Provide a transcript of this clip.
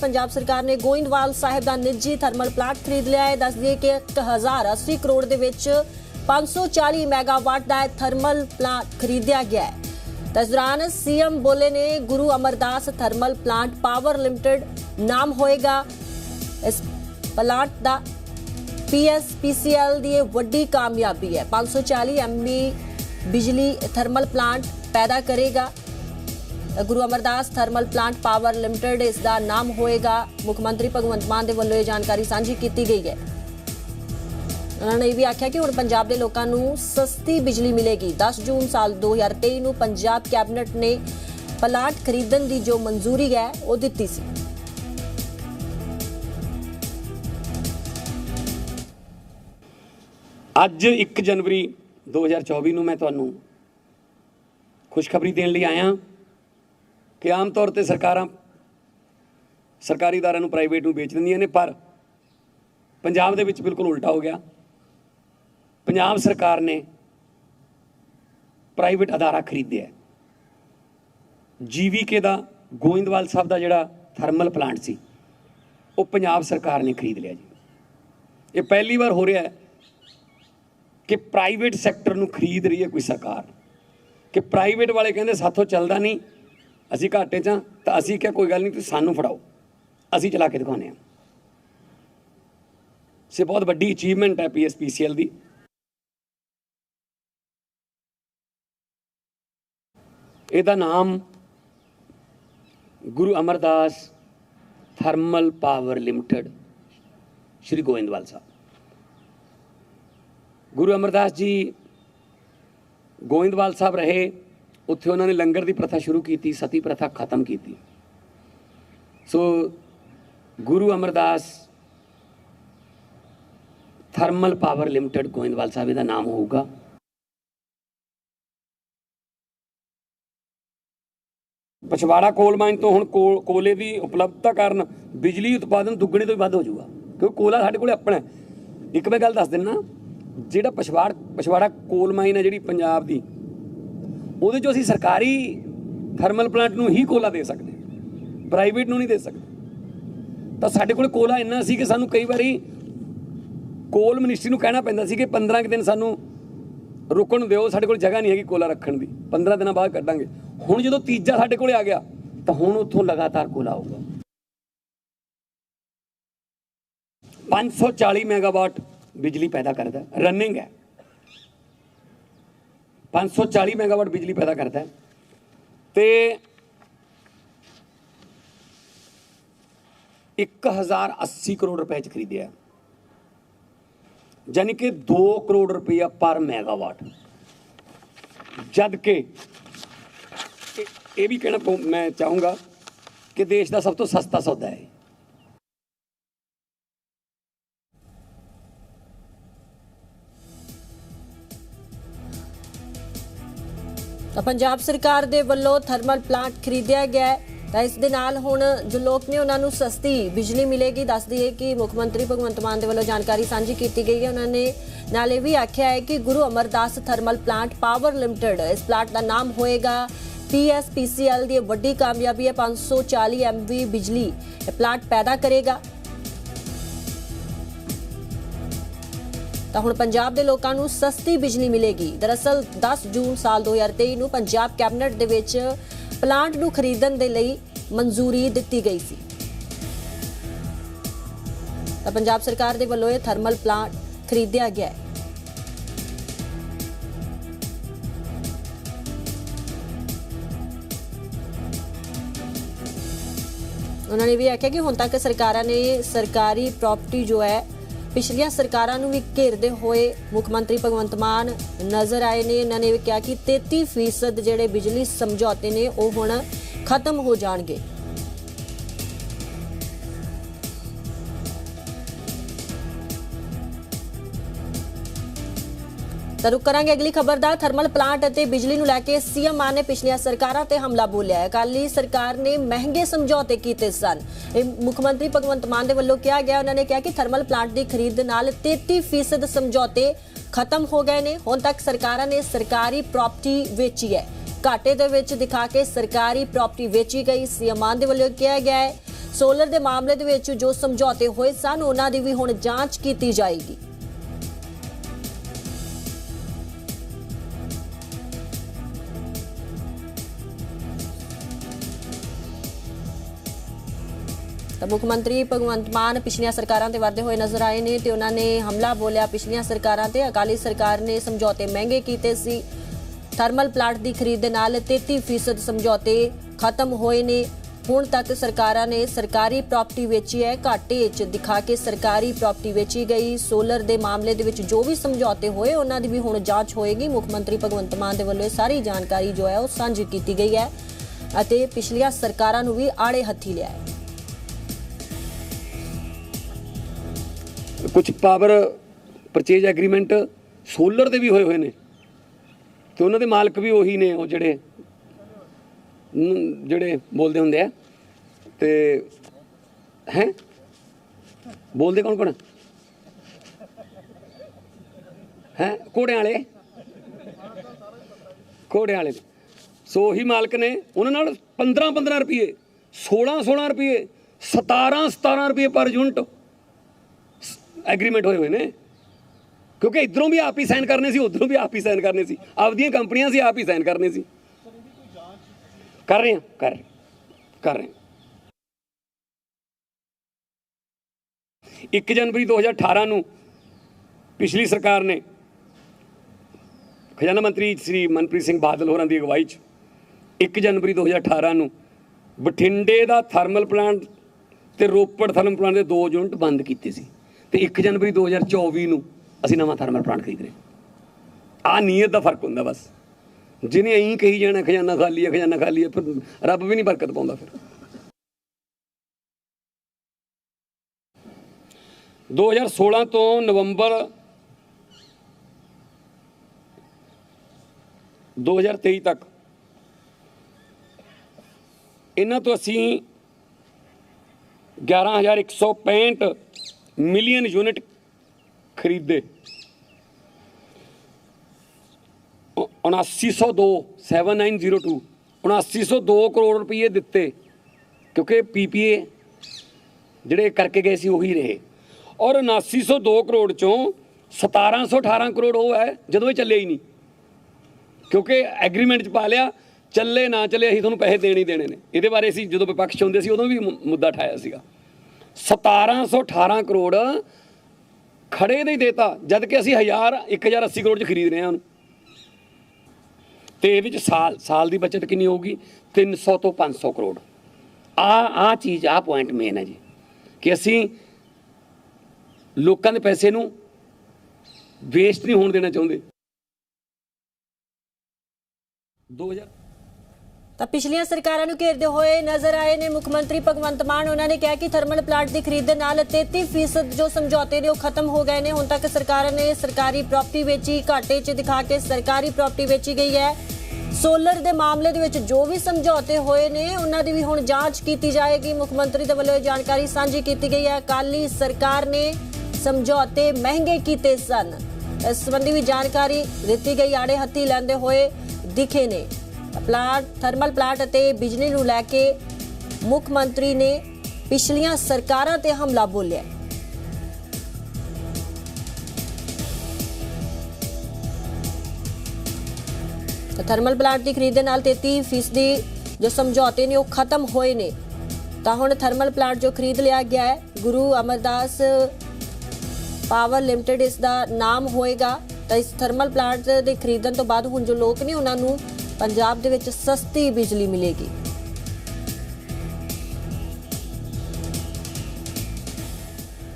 ਪੰਜਾਬ ਸਰਕਾਰ ਨੇ ਗੋਇੰਦਵਾਲ ਸਾਹਿਬ ਦਾ ਨਿੱਜੀ ਥਰਮਲ ਪਲਾਂਟ ਖਰੀਦ ਲਿਆ ਹੈ। ਦੱਸ ਦਈਏ ਕਿ 1080 ਕਰੋੜ ਦੇ ਵਿੱਚ 540 ਮੈਗਾਵਾਟ ਦਾ ਇਹ ਥਰਮਲ ਪਲਾਂਟ ਖਰੀਦਿਆ ਗਿਆ ਹੈ। ਤਾਂ ਇਸ ਦੌਰਾਨ ਸੀਐਮ ਬੋਲੇ ਨੇ Guru Amardas thermal plant power limited ਨਾਮ ਹੋਏਗਾ। ਇਸ ਪਲਾਂਟ ਦਾ ਪੀਐਸਪੀਸੀਐਲ ਦੀ ਇਹ ਵੱਡੀ ਕਾਮਯਾਬੀ ਹੈ। 540 ਐਮਬੀ ਬਿਜਲੀ ਥਰਮਲ ਪਲਾਂਟ ਪੈਦਾ ਕਰੇਗਾ। Guru Amardas thermal plant power limited ਇਸ ਦਾ ਨਾਮ ਹੋਏਗਾ। ਮੁੱਖ ਮੰਤਰੀ ਭਗਵੰਤ ਮਾਨ ਦੇ ਵੱਲੋਂ ਇਹ ਜਾਣਕਾਰੀ ਸਾਂਝੀ ਕੀਤੀ ਗਈ ਹੈ। ਉਹਨਾਂ ਨੇ ਇਹ ਵੀ ਆਖਿਆ ਕਿ ਹੁਣ ਪੰਜਾਬ ਦੇ ਲੋਕਾਂ ਨੂੰ ਸਸਤੀ ਬਿਜਲੀ ਮਿਲੇਗੀ। 10 ਜੂਨ ਸਾਲ 2023 ਨੂੰ ਪੰਜਾਬ ਕੈਬਨਿਟ ਨੇ ਪਲਾਂਟ ਖਰੀਦਣ ਦੀ ਜੋ ਮਨਜ਼ੂਰੀ ਹੈ, ਉਹ ਦਿੱਤੀ ਸੀ। ਅੱਜ 1 ਜਨਵਰੀ 2024 ਨੂੰ ਮੈਂ ਤੁਹਾਨੂੰ ਖੁਸ਼ਖਬਰੀ ਦੇਣ ਲਈ ਆਇਆ। ਕਿ ਆਮ ਤੌਰ ਤੇ ਸਰਕਾਰਾਂ ਸਰਕਾਰੀ ਦਾਰਾਂ ਨੂੰ ਪ੍ਰਾਈਵੇਟ ਨੂੰ ਵੇਚ ਦਿੰਦੀਆਂ ਨੇ, ਪਰ ਪੰਜਾਬ ਦੇ ਵਿੱਚ ਬਿਲਕੁਲ ਉਲਟਾ ਹੋ ਗਿਆ। ਪੰਜਾਬ ਸਰਕਾਰ ਨੇ ਪ੍ਰਾਈਵੇਟ ਅਦਾਰਾ ਖਰੀਦਿਆ ਜੀਵੀਕੇ ਦਾ, ਗੋਇੰਦਵਾਲ ਸਾਹਿਬ ਦਾ ਜਿਹੜਾ ਥਰਮਲ ਪਲਾਂਟ ਸੀ, ਉਹ ਪੰਜਾਬ ਸਰਕਾਰ ਨੇ ਖਰੀਦ ਲਿਆ ਜੀ। ਇਹ ਪਹਿਲੀ ਵਾਰ ਹੋ ਰਿਹਾ ਹੈ ਕਿ ਪ੍ਰਾਈਵੇਟ ਸੈਕਟਰ ਨੂੰ ਖਰੀਦ ਰਹੀ ਹੈ ਕੋਈ ਸਰਕਾਰ। ਕਿ ਪ੍ਰਾਈਵੇਟ ਵਾਲੇ ਕਹਿੰਦੇ ਸਾਥੋਂ ਚੱਲਦਾ ਨਹੀਂ ਅਸੀਂ ਘਾਟੇ 'ਚ ਹਾਂ, ਤਾਂ ਅਸੀਂ ਕਿਹਾ, ਕੋਈ ਗੱਲ ਨਹੀਂ, ਤੁਸੀਂ ਸਾਨੂੰ ਫੜਾਓ। ਅਸੀਂ ਚਲਾ ਕੇ ਦਿਖਾਉਂਦੇ ਹਾਂ। ਸੇ ਬਹੁਤ ਵੱਡੀ ਅਚੀਵਮੈਂਟ ਹੈ ਪੀਐਸਪੀਸੀਐਲ ਦੀ। ਇਹਦਾ ਨਾਮ Guru Amardas thermal power limited, Shri Goindwal Sahib. Guru Amardas ji Goindwal Sahib ਰਹੇ। ਉੱਥੇ ਉਹਨਾਂ ਨੇ ਲੰਗਰ ਦੀ ਪ੍ਰਥਾ ਸ਼ੁਰੂ ਕੀਤੀ, ਸਤੀ ਪ੍ਰਥਾ ਖਤਮ ਕੀਤੀ। So Guru Amardas thermal power limited Goindwal Sahib ਦਾ ਨਾਮ ਹੋਊਗਾ। ਪਛਵਾੜਾ ਕੋਲ ਮਾਈਨ ਤੋਂ ਹੁਣ ਕੋਲ- ਕੋਲੇ ਦੀ ਉਪਲਬਧਤਾ ਕਾਰਨ ਬਿਜਲੀ ਉਤਪਾਦਨ ਦੁੱਗਣੇ ਤੋਂ ਵੀ ਵੱਧ ਹੋ ਜਾਊਗਾ। ਕਿਉਂਕਿ ਕੋਲਾ ਸਾਡੇ ਕੋਲੇ ਆਪਣਾ ਇੱਕ ਮੈਂ ਗੱਲ ਦੱਸ ਦਿੰਨਾ, ਜਿਹੜਾ ਪਛਵਾੜ, ਪਛਵਾੜਾ ਕੋਲ ਮਾਈਨ ਹੈ ਜਿਹੜੀ ਪੰਜਾਬ ਦੀ ਉਹਦੇ ਚੋਂ ਅਸੀਂ ਸਰਕਾਰੀ ਥਰਮਲ ਪਲਾਂਟ ਨੂੰ ਹੀ ਕੋਲਾ ਦੇ ਸਕਦੇ ਪ੍ਰਾਈਵੇਟ ਨੂੰ ਨਹੀਂ ਦੇ ਸਕਦੇ। ਤਾਂ ਸਾਡੇ ਕੋਲ ਕੋਲਾ ਇੰਨਾ ਸੀ ਕਿ ਸਾਨੂੰ ਕਈ ਵਾਰੀ ਕੋਲ ਮਿਨਿਸਟਰੀ ਨੂੰ ਕਹਿਣਾ ਪੈਂਦਾ ਸੀ ਕਿ 15 ਕੁ ਦਿਨ ਸਾਨੂੰ ਰੁਕਣ ਨੂੰ ਦਿਓ, ਸਾਡੇ ਕੋਲ ਜਗ੍ਹਾ ਨਹੀਂ ਹੈਗੀ ਕੋਲਾ ਰੱਖਣ ਦੀ। 15 ਦਿਨਾਂ ਬਾਅਦ ਕੱਢਾਂਗੇ। ਹੁਣ ਜਦੋਂ ਤੀਜਾ ਸਾਡੇ ਕੋਲੇ ਆ ਗਿਆ, ਤਾਂ ਹੁਣ ਉੱਥੋਂ ਲਗਾਤਾਰ ਕੋਲਾ ਆਊਗਾ। 540 ਮੈਗਾਵਾਟ ਬਿਜਲੀ ਪੈਦਾ ਕਰਦਾ। ਰਨਿੰਗ ਹੈ। 540 ਮੈਗਾਵਾਟ ਬਿਜਲੀ ਪੈਦਾ ਕਰਦਾ ਹੈ। ਤੇ 1080 ਕਰੋੜ ਰੁਪਏ ਚ ਖਰੀਦਿਆ ਯਾਨੀ ਕਿ 2 ਕਰੋੜ ਰੁਪਇਆ ਪਰ ਮੈਗਾਵਾਟ। ਜਦ ਕਿ ਇਹ- ਇਹ ਵੀ ਕਹਿਣਾ ਪਊ- ਮੈਂ ਚਾਹੂੰਗਾ ਕਿ ਦੇਸ਼ ਦਾ ਸਭ ਤੋਂ ਸਸਤਾ ਸੌਦਾ ਹੈ। ਤਾਂ ਪੰਜਾਬ ਸਰਕਾਰ ਦੇ ਵੱਲੋਂ ਥਰਮਲ ਪਲਾਂਟ ਖਰੀਦਿਆ ਗਿਆ ਹੈ। ਤਾਂ ਇਸ ਦੇ ਨਾਲ ਹੁਣ ਜੋ ਲੋਕ ਨੇ ਉਹਨਾਂ ਨੂੰ ਸਸਤੀ ਬਿਜਲੀ ਮਿਲੇਗੀ, ਦੱਸ ਦਈਏ ਕਿ ਮੁੱਖ ਮੰਤਰੀ ਭਗਵੰਤ ਮਾਨ ਦੇ ਵੱਲੋਂ ਜਾਣਕਾਰੀ ਸਾਂਝੀ ਕੀਤੀ ਗਈ ਹੈ। ਉਹਨਾਂ ਨੇ ਨਾਲ ਇਹ ਵੀ ਆਖਿਆ ਹੈ ਕਿ Guru Amardas thermal plant power limited, ਇਸ ਪਲਾਂਟ ਦਾ ਨਾਮ ਹੋਏਗਾ ਪੀਐਸਪੀਸੀਐਲ ਦੀ ਇਹ ਵੱਡੀ ਕਾਮਯਾਬੀ ਹੈ। 540 ਐਮਵੀ ਬਿਜਲੀ ਇਹ ਪਲਾਂਟ ਪੈਦਾ ਕਰੇਗਾ। ਤਾਂ ਹੁਣ ਪੰਜਾਬ ਦੇ ਲੋਕਾਂ ਨੂੰ ਸਸਤੀ ਬਿਜਲੀ ਮਿਲੇਗੀ। ਦਰਅਸਲ 10 ਜੂਨ ਸਾਲ 2023 ਨੂੰ ਪੰਜਾਬ ਕੈਬਨਿਟ ਦੇ ਵਿੱਚ ਪਲਾਂਟ ਨੂੰ ਖਰੀਦਣ ਦੇ ਲਈ ਮਨਜ਼ੂਰੀ ਦਿੱਤੀ ਗਈ ਸੀ। ਤਾਂ ਪੰਜਾਬ ਸਰਕਾਰ ਦੇ ਵੱਲੋਂ ਇਹ ਥਰਮਲ ਪਲਾਂਟ ਖਰੀਦਿਆ ਗਿਆ ਹੈ। ਉਹਨਾਂ ਨੇ ਵੀ ਆਖਿਆ ਕਿ ਹੁਣ ਤੱਕ ਸਰਕਾਰਾਂ ਨੇ ਸਰਕਾਰੀ ਪ੍ਰਾਪਰਟੀ ਜੋ ਹੈ ਪਿਛਲੀਆਂ ਸਰਕਾਰਾਂ ਨੂੰ ਵੀ ਘੇਰਦੇ ਹੋਏ ਮੁੱਖ ਮੰਤਰੀ ਭਗਵੰਤ ਮਾਨ ਨਜ਼ਰ ਆਏ ਨੇ। ਇਹਨਾਂ ਨੇ ਵੀ ਕਿਹਾ ਕਿ 33% ਜਿਹੜੇ ਬਿਜਲੀ ਸਮਝੌਤੇ ਨੇ, ਉਹ ਹੁਣ ਖਤਮ ਹੋ ਜਾਣਗੇ। ਤਾਂ ਰੁਕ ਕਰਾਂਗੇ ਅਗਲੀ ਖਬਰ ਦਾ। ਥਰਮਲ ਪਲਾਂਟ ਅਤੇ ਬਿਜਲੀ ਨੂੰ ਲੈ ਕੇ ਸੀਐਮ ਮਾਨ ਨੇ ਪਿਛਲੀਆਂ ਸਰਕਾਰਾਂ ਤੇ ਹਮਲਾ ਬੋਲਿਆ ਹੈ। ਅਕਾਲੀ ਸਰਕਾਰ ਨੇ ਮਹਿੰਗੇ ਸਮਝੌਤੇ ਕੀਤੇ ਸਨ। ਇਹ ਮੁੱਖ ਮੰਤਰੀ ਭਗਵੰਤ ਮਾਨ ਦੇ ਵੱਲੋਂ ਕਿਹਾ ਗਿਆ। ਉਹਨਾਂ ਨੇ ਕਿਹਾ ਕਿ ਥਰਮਲ ਪਲਾਂਟ ਦੀ ਖਰੀਦ ਨਾਲ 33% ਸਮਝੌਤੇ ਖਤਮ ਹੋ ਗਏ ਨੇ। ਹੁਣ ਤੱਕ ਸਰਕਾਰਾਂ ਨੇ ਸਰਕਾਰੀ ਪ੍ਰਾਪਰਟੀ ਵੇਚੀ ਹੈ। ਘਾਟੇ ਦੇ ਵਿੱਚ ਦਿਖਾ ਕੇ ਸਰਕਾਰੀ ਪ੍ਰਾਪਰਟੀ ਵੇਚੀ ਗਈ। ਸੀਐਮ ਮਾਨ ਦੇ ਵੱਲੋਂ ਕਿਹਾ ਗਿਆ ਹੈ, ਸੋਲਰ ਦੇ ਮਾਮਲੇ ਦੇ ਵਿੱਚ ਜੋ ਸਮਝੌਤੇ ਹੋਏ ਸਨ, ਉਹਨਾਂ ਦੀ ਵੀ ਹੁਣ ਜਾਂਚ ਕੀਤੀ ਜਾਏਗੀ। ਤਾਂ ਮੁੱਖ ਮੰਤਰੀ ਭਗਵੰਤ ਮਾਨ ਪਿਛਲੀਆਂ ਸਰਕਾਰਾਂ ਤੇ ਵਰਦੇ ਹੋਏ ਨਜ਼ਰ ਆਏ ਨੇ ਤੇ ਉਹਨਾਂ ਨੇ ਹਮਲਾ ਬੋਲਿਆ। ਪਿਛਲੀਆਂ ਸਰਕਾਰਾਂ ਤੇ ਅਕਾਲੀ ਸਰਕਾਰ ਨੇ ਸਮਝੌਤੇ ਮਹਿੰਗੇ ਕੀਤੇ ਸੀ। ਥਰਮਲ ਪਲਾਂਟ ਦੀ ਖਰੀਦ ਦੇ ਨਾਲ 33% ਸਮਝੌਤੇ ਖਤਮ ਹੋਏ ਨੇ। ਹੁਣ ਤੱਕ ਸਰਕਾਰਾਂ ਨੇ ਸਰਕਾਰੀ ਪ੍ਰਾਪਰਟੀ ਵੇਚੀ ਹੈ। ਘਾਟੇ 'ਚ ਦਿਖਾ ਕੇ ਸਰਕਾਰੀ ਪ੍ਰਾਪਰਟੀ ਵੇਚੀ ਗਈ। ਸੋਲਰ ਦੇ ਮਾਮਲੇ ਦੇ ਵਿੱਚ ਜੋ ਵੀ ਸਮਝੌਤੇ ਹੋਏ, ਉਹਨਾਂ ਦੀ ਵੀ ਹੁਣ ਜਾਂਚ ਹੋਏਗੀ। ਮੁੱਖ ਮੰਤਰੀ ਭਗਵੰਤ ਮਾਨ ਦੇ ਵੱਲੋਂ ਇਹ ਸਾਰੀ ਜਾਣਕਾਰੀ ਜੋ ਹੈ, ਉਹ ਸਾਂਝੀ ਕੀਤੀ ਗਈ ਹੈ ਅਤੇ ਪਿਛਲੀਆਂ ਸਰਕਾਰਾਂ ਨੂੰ ਵੀ ਆੜੇ ਹੱਥੀ ਲਿਆ ਹੈ। ਕੁਝ ਪਾਵਰ ਪਰਚੇਜ ਐਗਰੀਮੈਂਟ ਸੋਲਰ ਦੇ ਵੀ ਹੋਏ ਹੋਏ ਨੇ। ਤੇ ਉਹਨਾਂ ਦੇ ਮਾਲਕ ਵੀ ਉਹੀ ਨੇ ਉਹ ਜਿਹੜੇ ਜਿਹੜੇ ਬੋਲਦੇ ਹੁੰਦੇ ਆ। ਤੇ ਹੈ? ਬੋਲਦੇ ਕੌਣ ਕੌਣ? ਹੈ? ਘੋੜਿਆਂ ਵਾਲੇ? ਘੋੜਿਆਂ ਵਾਲੇ। ਸੋ ਉਹੀ ਮਾਲਕ ਨੇ, ਉਹਨਾਂ ਨਾਲ 15 15 ਰੁਪਏ 16 16 ਰੁਪਏ 17 17 ਰੁਪਏ ਪਰ ਯੂਨਿਟ ਐਗਰੀਮੈਂਟ ਹੋਏ ਹੋਏ ਨੇ। ਕਿਉਂਕਿ ਇਧਰੋਂ ਵੀ ਆਪ ਹੀ ਸਾਈਨ ਕਰਨੇ ਸੀ, ਉਧਰੋਂ ਵੀ ਆਪ ਹੀ ਸਾਈਨ ਕਰਨੇ ਸੀ। ਆਪਦੀਆਂ ਕੰਪਨੀਆਂ ਸੀ, ਆਪ ਹੀ ਸਾਈਨ ਕਰਨੇ ਸੀ। ਕਰ ਰਹੇ ਹਾਂ, ਕਰ ਰਹੇ ਕਰ ਰਹੇ ਹਾਂ। 1 ਜਨਵਰੀ 2018 ਨੂੰ ਪਿਛਲੀ ਸਰਕਾਰ ਨੇ ਖਜ਼ਾਨਾ ਮੰਤਰੀ ਸ੍ਰੀ ਮਨਪ੍ਰੀਤ ਸਿੰਘ ਬਾਦਲ ਹੋਰਾਂ ਦੀ ਅਗਵਾਈ 'ਚ 1 ਜਨਵਰੀ 2018 ਨੂੰ ਬਠਿੰਡੇ ਦਾ ਥਰਮਲ ਪਲਾਂਟ ਤੇ ਰੋਪੜ ਥਰਮਲ ਪਲਾਂਟ ਦੇ ਦੋ ਯੂਨਿਟ ਬੰਦ ਕੀਤੇ ਸੀ। ਤੇ 1 ਜਨਵਰੀ 2024 ਨੂੰ ਅਸੀਂ ਨਵਾਂ ਥਰਮਲ ਪਲਾਂਟ ਖਰੀਦ ਰਹੇ ਆ ਨੀਅਤ ਦਾ ਫ਼ਰਕ ਹੁੰਦਾ ਬਸ। ਜਿਹਨੇ ਐਂ ਕਹੀ ਜਾਣਾ, ਖਜ਼ਾਨਾ ਖਾਲੀ ਹੈ, ਖਜ਼ਾਨਾ ਖਾਲੀ ਹੈ, ਫਿਰ ਰੱਬ ਵੀ ਨਹੀਂ ਬਰਕਤ ਪਾਉਂਦਾ ਫਿਰ। 2016 ਤੋਂ ਨਵੰਬਰ 2023 ਤੱਕ ਇਹਨਾਂ ਤੋਂ ਅਸੀਂ 11165 ਮਿਲੀਅਨ ਯੂਨਿਟ ਖਰੀਦੇ। 7902 7902 7902 ਕਰੋੜ ਰੁਪਏ ਦਿੱਤੇ, ਕਿਉਂਕਿ ਪੀਪੀਏ ਜਿਹੜੇ ਕਰਕੇ ਗਏ ਸੀ ਉਹੀ ਰਹੇ। ਔਰ 7902 ਕਰੋੜ ਚੋਂ 1718 ਕਰੋੜ ਉਹ ਹੈ, ਜਦੋਂ ਇਹ ਚੱਲੇ ਹੀ ਨਹੀਂ। ਕਿਉਂਕਿ ਐਗਰੀਮੈਂਟ 'ਚ ਪਾ ਲਿਆ, ਚੱਲੇ ਨਾ ਚੱਲੇ ਅਸੀਂ ਤੁਹਾਨੂੰ ਪੈਸੇ ਦੇਣੇ ਹੀ ਦੇਣੇ ਨੇ। ਇਹਦੇ ਬਾਰੇ ਅਸੀਂ ਜਦੋਂ ਵਿਪਕਸ਼ 'ਚ ਹੁੰਦੇ ਸੀ, ਉਦੋਂ ਵੀ ਮੁੱਦਾ ਠਾਇਆ ਸੀਗਾ। 1718 ਕਰੋੜ ਖੜੇ ਦੇ ਹੀ ਦੇਤਾ, ਜਦ ਕਿ ਅਸੀਂ 1000 1080 ਕਰੋੜ 'ਚ ਖਰੀਦ ਰਹੇ ਹਾਂ ਉਹਨੂੰ ਤੇ ਇਹ ਵਿੱਚ ਸਾਲ ਸਾਲ ਦੀ ਬਚਤ ਕਿੰਨੀ ਹੋਊਗੀ? 300 ਤੋਂ 500 ਕਰੋੜ। ਆ ਆ ਚੀਜ਼, ਆ ਪੁਆਇੰਟ ਮੇਨ ਹੈ ਜੀ, ਕਿ ਅਸੀਂ ਲੋਕਾਂ ਦੇ ਪੈਸੇ ਨੂੰ ਵੇਸਟ ਨਹੀਂ ਹੋਣ ਦੇਣਾ ਚਾਹੁੰਦੇ। 2000 ਤਾਂ ਪਿਛਲੀਆਂ ਸਰਕਾਰਾਂ ਨੂੰ ਘੇਰਦੇ ਹੋਏ ਨਜ਼ਰ ਆਏ ਨੇ ਮੁੱਖ ਮੰਤਰੀ ਭਗਵੰਤ ਮਾਨ। ਉਹਨਾਂ ਨੇ ਕਿਹਾ ਕਿ ਥਰਮਲ ਪਲਾਂਟ ਦੀ ਖਰੀਦ ਦੇ ਨਾਲ 33% ਜੋ ਸਮਝੌਤੇ ਨੇ ਉਹ ਖਤਮ ਹੋ ਗਏ ਨੇ। ਹੁਣ ਤੱਕ ਸਰਕਾਰਾਂ ਨੇ ਸਰਕਾਰੀ ਪ੍ਰਾਪਰਟੀ ਵੇਚੀ, ਘਾਟੇ 'ਚ ਦਿਖਾ ਕੇ ਸਰਕਾਰੀ ਪ੍ਰਾਪਰਟੀ ਵੇਚੀ ਗਈ ਹੈ। ਸੋਲਰ ਦੇ ਮਾਮਲੇ ਦੇ ਵਿੱਚ ਜੋ ਵੀ ਸਮਝੌਤੇ ਹੋਏ ਨੇ, ਉਹਨਾਂ ਦੀ ਵੀ ਹੁਣ ਜਾਂਚ ਕੀਤੀ ਜਾਏਗੀ। ਮੁੱਖ ਮੰਤਰੀ ਦੇ ਵੱਲੋਂ ਇਹ ਜਾਣਕਾਰੀ ਸਾਂਝੀ ਕੀਤੀ ਗਈ ਹੈ। ਕਾਲੀ ਸਰਕਾਰ ਨੇ ਸਮਝੌਤੇ ਮਹਿੰਗੇ ਕੀਤੇ ਸਨ। ਇਸ ਸੰਬੰਧੀ ਵੀ ਜਾਣਕਾਰੀ ਦਿੱਤੀ ਗਈ। ਆੜੇ ਹੱਥੀ ਲੈਂਦੇ ਹੋਏ ਦਿਖੇ ਨੇ। ਪਲਾਂਟ ਥਰਮਲ ਪਲਾਂਟ ਅਤੇ ਬਿਜਲੀ ਨੂੰ ਲੈ ਕੇ ਮੁੱਖ ਮੰਤਰੀ ਨੇ ਪਿਛਲੀਆਂ ਸਰਕਾਰਾਂ ਤੇ ਹਮਲਾ ਬੋਲਿਆ। ਤਾਂ ਥਰਮਲ ਪਲਾਂਟ ਦੀ ਖਰੀਦ ਦੇ ਨਾਲ 33% ਜੋ ਸਮਝੌਤੇ ਨੇ ਉਹ ਖਤਮ ਹੋਏ ਨੇ। ਤਾਂ ਹੁਣ ਥਰਮਲ ਪਲਾਂਟ ਜੋ ਖਰੀਦ ਲਿਆ ਗਿਆ ਹੈ, ਗੁਰੂ ਅਮਰਦਾਸ ਪਾਵਰ ਲਿਮਟਿਡ ਇਸ ਦਾ ਨਾਮ ਹੋਏਗਾ। ਤਾਂ ਇਸ ਥਰਮਲ ਪਲਾਂਟ ਦੇ ਖਰੀਦਣ ਤੋਂ ਬਾਅਦ ਹੁਣ ਜੋ ਲੋਕ ਨੇ ਉਹਨਾਂ ਨੂੰ ਪੰਜਾਬ ਦੇ ਵਿੱਚ ਸਸਤੀ ਬਿਜਲੀ ਮਿਲੇਗੀ।